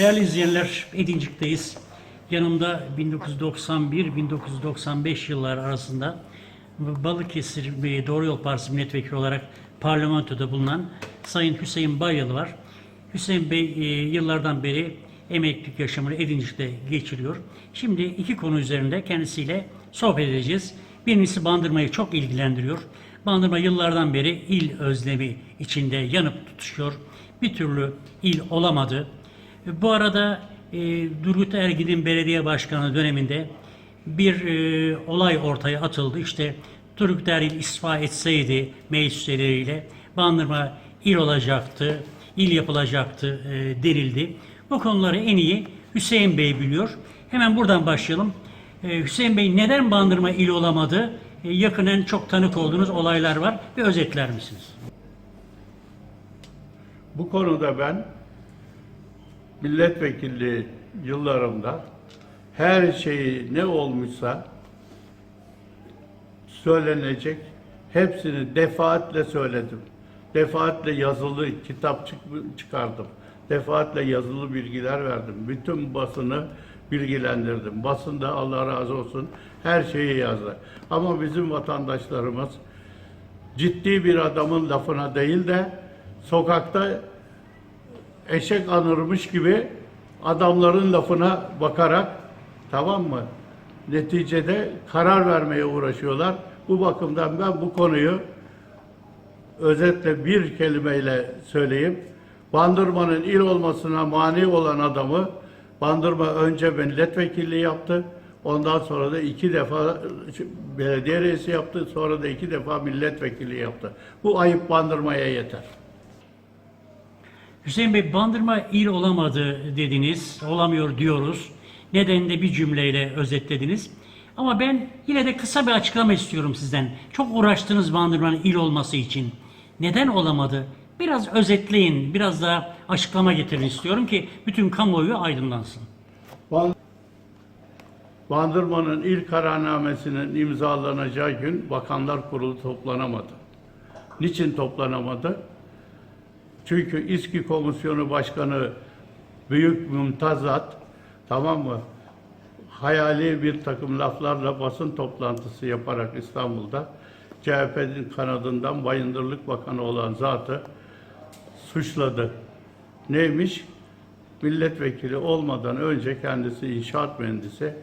Değerli izleyenler, Edincik'teyiz. Yanımda 1991-1995 yıllar arasında Balıkesir Doğru Yol Partisi milletvekili olarak parlamentoda bulunan Sayın Hüseyin Bayyalı var. Hüseyin Bey e, yıllardan beri emeklilik yaşamını Edincik'te geçiriyor. Şimdi iki konu üzerinde kendisiyle sohbet edeceğiz. Birincisi Bandırma'yı çok ilgilendiriyor. Bandırma yıllardan beri il özlemi içinde yanıp tutuşuyor. Bir türlü il olamadı. Bu arada e, Durgut Ergin'in belediye başkanı döneminde bir e, olay ortaya atıldı. İşte Turgut Ergin istifa etseydi meclisleriyle Bandırma il olacaktı, il yapılacaktı e, denildi. Bu konuları en iyi Hüseyin Bey biliyor. Hemen buradan başlayalım. E, Hüseyin Bey neden Bandırma il olamadı? E, yakinen çok tanık olduğunuz olaylar var. Bir özetler misiniz? Bu konuda ben milletvekilliği yıllarımda her şeyi ne olmuşsa söylenecek hepsini defaatle söyledim. Defaatle yazılı kitap çık- çıkardım. Defaatle yazılı bilgiler verdim. Bütün basını bilgilendirdim. Basında Allah razı olsun her şeyi yazdı. Ama bizim vatandaşlarımız ciddi bir adamın lafına değil de sokakta eşek anırmış gibi adamların lafına bakarak tamam mı? Neticede karar vermeye uğraşıyorlar. Bu bakımdan ben bu konuyu özetle bir kelimeyle söyleyeyim. Bandırma'nın il olmasına mani olan adamı Bandırma önce milletvekilliği yaptı. Ondan sonra da iki defa belediye reisi yaptı. Sonra da iki defa milletvekilliği yaptı. Bu ayıp Bandırma'ya yeter. Hüseyin Bey Bandırma il olamadı dediniz, olamıyor diyoruz. Nedenini de bir cümleyle özetlediniz. Ama ben yine de kısa bir açıklama istiyorum sizden. Çok uğraştınız Bandırma'nın il olması için. Neden olamadı? Biraz özetleyin, biraz daha açıklama getirin istiyorum ki bütün kamuoyu aydınlansın. Ban- Bandırma'nın ilk kararnamesinin imzalanacağı gün Bakanlar Kurulu toplanamadı. Niçin toplanamadı? Çünkü İSKİ Komisyonu Başkanı Büyük Mümtazat tamam mı? Hayali bir takım laflarla basın toplantısı yaparak İstanbul'da CHP'nin kanadından Bayındırlık Bakanı olan zatı suçladı. Neymiş? Milletvekili olmadan önce kendisi inşaat mühendisi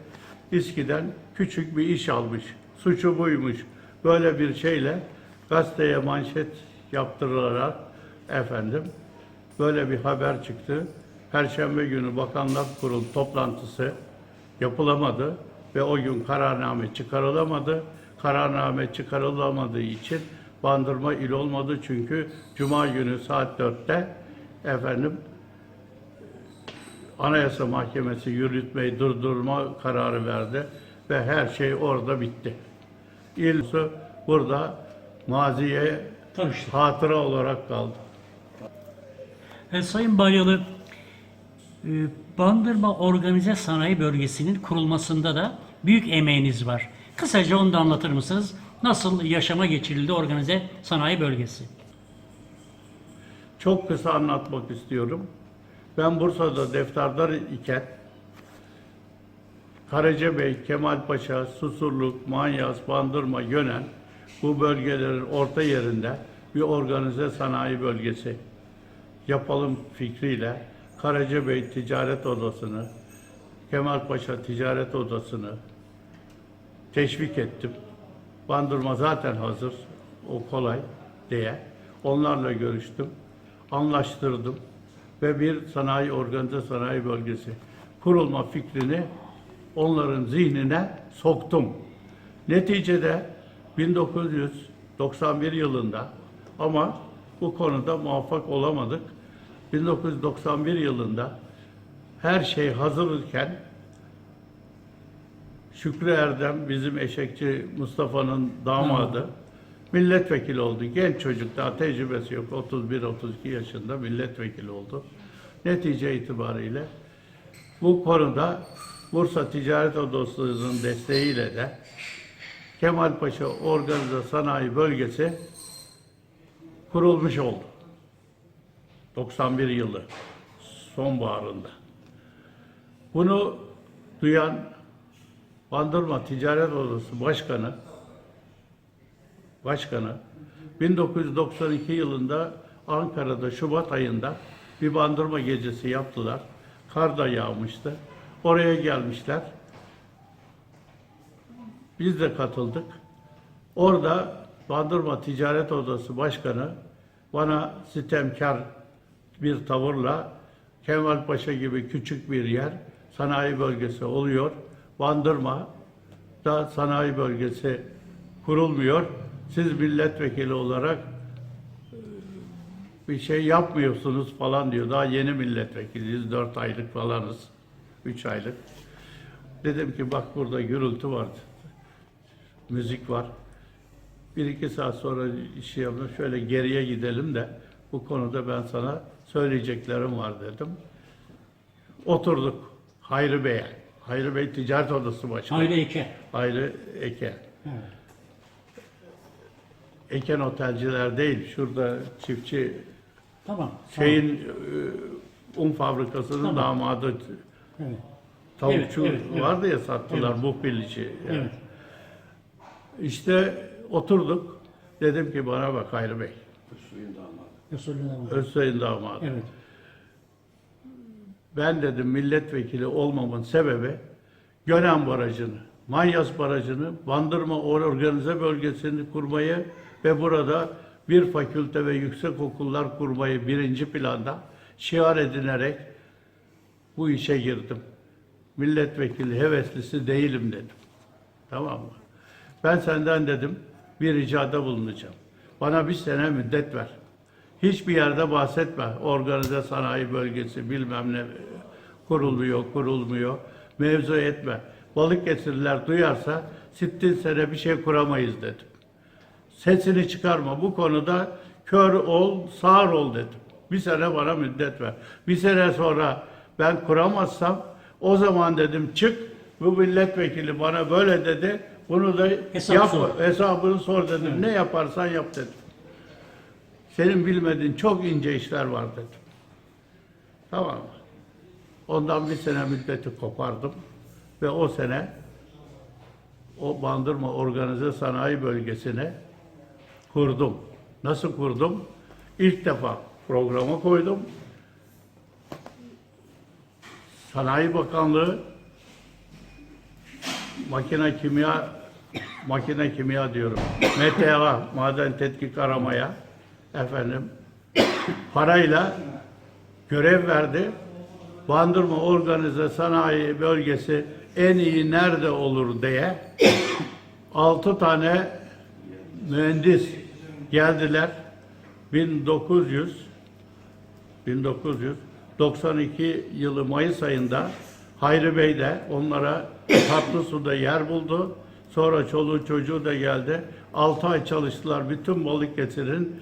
İSKİ'den küçük bir iş almış. Suçu buymuş. Böyle bir şeyle gazeteye manşet yaptırılarak efendim böyle bir haber çıktı. Perşembe günü Bakanlar Kurulu toplantısı yapılamadı ve o gün kararname çıkarılamadı. Kararname çıkarılamadığı için Bandırma il olmadı çünkü Cuma günü saat 4'te efendim Anayasa Mahkemesi yürütmeyi durdurma kararı verdi ve her şey orada bitti. İl burada maziye Tanıştık. hatıra olarak kaldı. E, Sayın Balyalı, e, Bandırma Organize Sanayi Bölgesi'nin kurulmasında da büyük emeğiniz var. Kısaca onu da anlatır mısınız? Nasıl yaşama geçirildi organize sanayi bölgesi? Çok kısa anlatmak istiyorum. Ben Bursa'da defterdar iken Karacabey, Kemalpaşa, Susurluk, Manyas, Bandırma, Gönen bu bölgelerin orta yerinde bir organize sanayi bölgesi yapalım fikriyle Karacabey Ticaret Odası'nı, Kemalpaşa Ticaret Odası'nı teşvik ettim. Bandırma zaten hazır, o kolay diye. Onlarla görüştüm, anlaştırdım ve bir sanayi, organize sanayi bölgesi kurulma fikrini onların zihnine soktum. Neticede 1991 yılında ama bu konuda muvaffak olamadık. 1991 yılında her şey hazırken Şükrü Erdem bizim eşekçi Mustafa'nın damadı. Milletvekili oldu. Genç çocuk daha tecrübesi yok. 31-32 yaşında milletvekili oldu. Netice itibariyle bu konuda Bursa Ticaret Odası'nın desteğiyle de Kemalpaşa Organize Sanayi Bölgesi kurulmuş oldu. 91 yılı sonbaharında. Bunu duyan Bandırma Ticaret Odası Başkanı Başkanı 1992 yılında Ankara'da Şubat ayında bir bandırma gecesi yaptılar. Kar da yağmıştı. Oraya gelmişler. Biz de katıldık. Orada Bandırma Ticaret Odası Başkanı bana sitemkar bir tavırla Kemalpaşa gibi küçük bir yer sanayi bölgesi oluyor. Bandırma da sanayi bölgesi kurulmuyor. Siz milletvekili olarak bir şey yapmıyorsunuz falan diyor. Daha yeni milletvekiliyiz. Dört aylık falanız. Üç aylık. Dedim ki bak burada gürültü var. Müzik var. Bir iki saat sonra işi yapalım. Şöyle geriye gidelim de bu konuda ben sana söyleyeceklerim var dedim. Oturduk Hayri Bey'e. Hayri Bey Ticaret Odası Başkanı. Hayri Eke. Hayri Eke. Evet. Eken otelciler değil. Şurada çiftçi Tamam. şeyin e, un fabrikasının Tamam. damadı Tamam. Evet. tavukçu Evet, evet, evet. vardı ya sattılar Evet. bu pilici. Yani. Evet. İşte oturduk. Dedim ki bana bak Hayri Bey. Usulüne bak. Özsoy'un damadı. Evet. Ben dedim milletvekili olmamın sebebi Gönen Barajı'nı, Manyas Barajı'nı, Bandırma Organize Bölgesi'ni kurmayı ve burada bir fakülte ve yüksek okullar kurmayı birinci planda şiar edinerek bu işe girdim. Milletvekili heveslisi değilim dedim. Tamam mı? Ben senden dedim bir ricada bulunacağım. Bana bir sene müddet ver. Hiçbir yerde bahsetme. Organize sanayi bölgesi bilmem ne kuruluyor, kurulmuyor. Mevzu etme. Balıkesirliler duyarsa sittin sene bir şey kuramayız dedim. Sesini çıkarma. Bu konuda kör ol, sağır ol dedim. Bir sene bana müddet ver. Bir sene sonra ben kuramazsam o zaman dedim çık. Bu milletvekili bana böyle dedi. Bunu da Hesap yap, sor. hesabını sor dedim. Ne yaparsan yap dedim. Senin bilmediğin çok ince işler var dedim. Tamam mı? Ondan bir sene müddeti kopardım. Ve o sene o Bandırma Organize Sanayi Bölgesi'ne kurdum. Nasıl kurdum? İlk defa programa koydum. Sanayi Bakanlığı makine kimya makine kimya diyorum. MTA maden tetkik aramaya efendim parayla görev verdi. Bandırma Organize Sanayi Bölgesi en iyi nerede olur diye altı tane mühendis geldiler. 1900 1992 yılı Mayıs ayında Hayri Bey de onlara tatlı suda yer buldu. Sonra çoluğu çocuğu da geldi. 6 ay çalıştılar. Bütün Balıkesir'in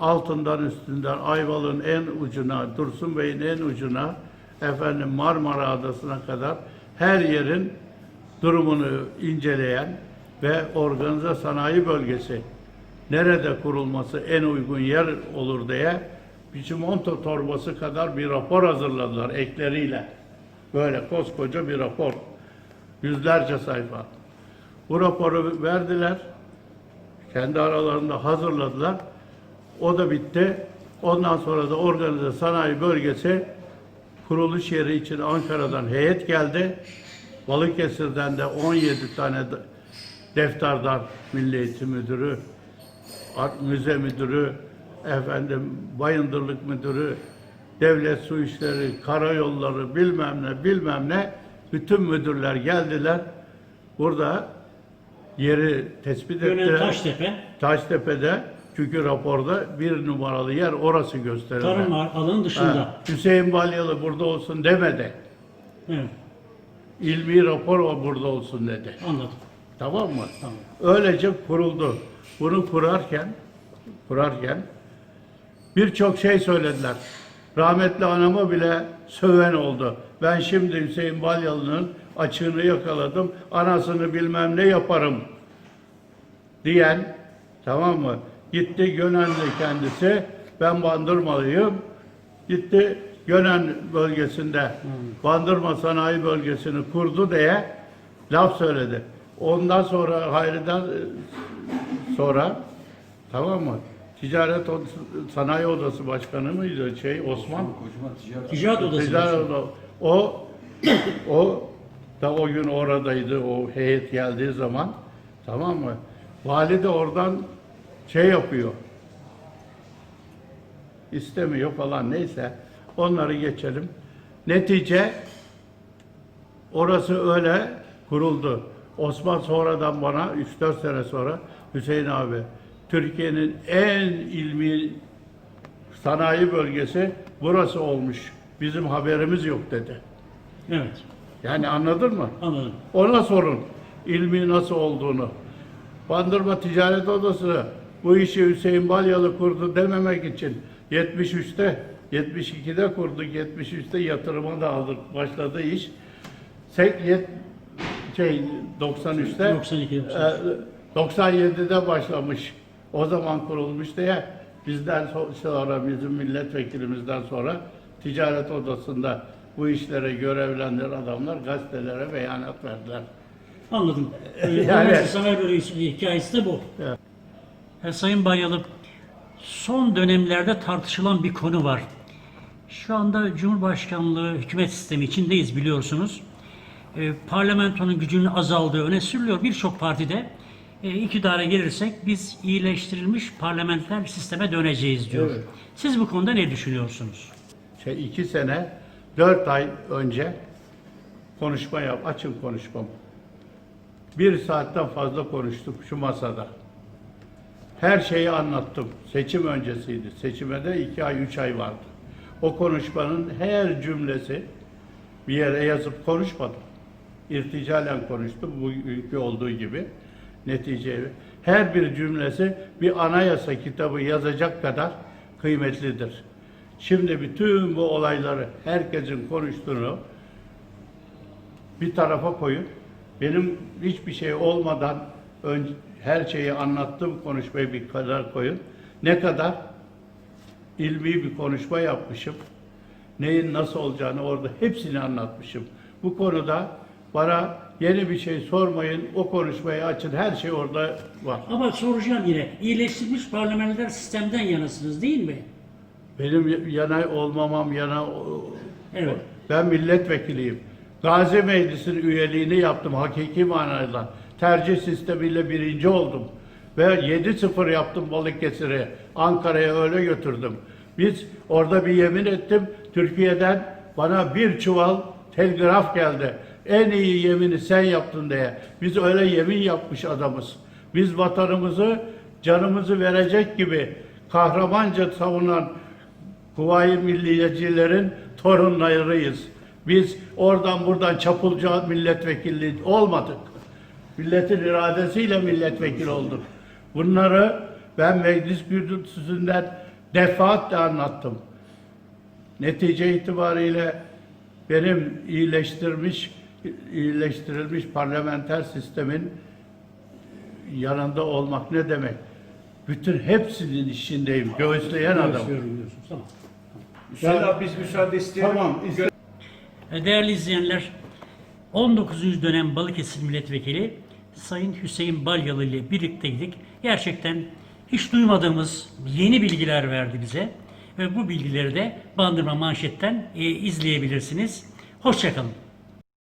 altından üstünden Ayvalık'ın en ucuna, Dursun Bey'in en ucuna, efendim Marmara Adası'na kadar her yerin durumunu inceleyen ve organize sanayi bölgesi nerede kurulması en uygun yer olur diye biçimonto torbası kadar bir rapor hazırladılar ekleriyle. Böyle koskoca bir rapor. Yüzlerce sayfa. Bu raporu verdiler. Kendi aralarında hazırladılar. O da bitti. Ondan sonra da organize sanayi bölgesi kuruluş yeri için Ankara'dan heyet geldi. Balıkesir'den de 17 tane de- defterdar Milli Eğitim Müdürü, Art Müze Müdürü, efendim Bayındırlık Müdürü, Devlet Su İşleri, Karayolları bilmem ne bilmem ne bütün müdürler geldiler. Burada yeri tespit ettiler. Taştepe. Taştepe'de çünkü raporda bir numaralı yer orası gösterildi. Tarım alanı dışında. Ha, Hüseyin Balyalı burada olsun demedi. Evet. İlmi rapor o burada olsun dedi. Anladım. Tamam mı? Tamam. Öylece kuruldu. Bunu kurarken kurarken birçok şey söylediler. Rahmetli anama bile söven oldu. Ben şimdi Hüseyin Balyalı'nın açığını yakaladım. Anasını bilmem ne yaparım diyen tamam mı? Gitti Gönenli kendisi. Ben bandırmalıyım. Gitti Gönen bölgesinde Bandırma Sanayi Bölgesi'ni kurdu diye laf söyledi. Ondan sonra Hayri'den e, sonra tamam mı? Ticaret Odası- Sanayi Odası Başkanı mıydı şey Osman? Ticaret Odası. Ticaret Odası. O o da o gün oradaydı o heyet geldiği zaman tamam mı? Vali de oradan şey yapıyor. İstemiyor falan neyse. Onları geçelim. Netice orası öyle kuruldu. Osman sonradan bana 3-4 sene sonra Hüseyin abi Türkiye'nin en ilmi sanayi bölgesi burası olmuş. Bizim haberimiz yok dedi. Evet. Yani anladın mı? Anladım. Ona sorun ilmi nasıl olduğunu. Bandırma Ticaret Odası bu işi Hüseyin Balyalı kurdu dememek için 73'te 72'de kurduk, 73'te yatırıma da aldık. Başladı iş. Sek, yet, şey 93'te 92 'de e, 97'de başlamış. O zaman kurulmuş diye bizden so- sonra bizim milletvekilimizden sonra ticaret odasında bu işlere görevlendiren adamlar gazetelere beyanat verdiler. Anladım. Ee, Yani- yani, sanayi hikayesi de bu. Evet. E, Sayın Banyalı, son dönemlerde tartışılan bir konu var. Şu anda Cumhurbaşkanlığı hükümet sistemi içindeyiz biliyorsunuz. E, parlamentonun gücünün azaldığı öne sürülüyor. Birçok partide e, iktidara gelirsek biz iyileştirilmiş parlamenter sisteme döneceğiz diyor. Evet. Siz bu konuda ne düşünüyorsunuz? Şey iki sene, dört ay önce konuşma yap, açın konuşmamı. Bir saatten fazla konuştuk şu masada. Her şeyi anlattım. Seçim öncesiydi. Seçime de iki ay, üç ay vardı. O konuşmanın her cümlesi bir yere yazıp konuşmadım. İrticalen konuştum bugünkü olduğu gibi. Netice her bir cümlesi bir anayasa kitabı yazacak kadar kıymetlidir. Şimdi bütün bu olayları herkesin konuştuğunu bir tarafa koyun. Benim hiçbir şey olmadan ön, her şeyi anlattığım konuşmayı bir kadar koyun. Ne kadar ilmi bir konuşma yapmışım. Neyin nasıl olacağını orada hepsini anlatmışım. Bu konuda bana yeni bir şey sormayın. O konuşmayı açın. Her şey orada var. Ama soracağım yine, iyileştirilmiş parlamenter sistemden yanasınız değil mi? Benim yana olmamam yana Evet. Ben milletvekiliyim. Gazi Meclisi'nin üyeliğini yaptım hakiki manayla. Tercih sistemiyle birinci oldum. Ve 7-0 yaptım Balıkesir'e. Ankara'ya öyle götürdüm. Biz orada bir yemin ettim. Türkiye'den bana bir çuval telgraf geldi. En iyi yemini sen yaptın diye. Biz öyle yemin yapmış adamız. Biz vatanımızı canımızı verecek gibi kahramanca savunan Kuvayi Milliyecilerin torunlarıyız. Biz oradan buradan çapulcu milletvekilliği olmadık. Milletin iradesiyle milletvekili olduk. Bunları ben meclis kürsüsünden defaatle anlattım. Netice itibariyle benim iyileştirmiş iyileştirilmiş parlamenter sistemin yanında olmak ne demek? Bütün hepsinin işindeyim. Göğüsleyen adam. Tamam. Biz müsaade isteyelim. Tamam. E, Değerli izleyenler, 19. dönem Balıkesir Milletvekili Sayın Hüseyin Balyalı ile birlikteydik. Gerçekten hiç duymadığımız yeni bilgiler verdi bize. Ve bu bilgileri de Bandırma Manşet'ten e, izleyebilirsiniz. Hoşçakalın.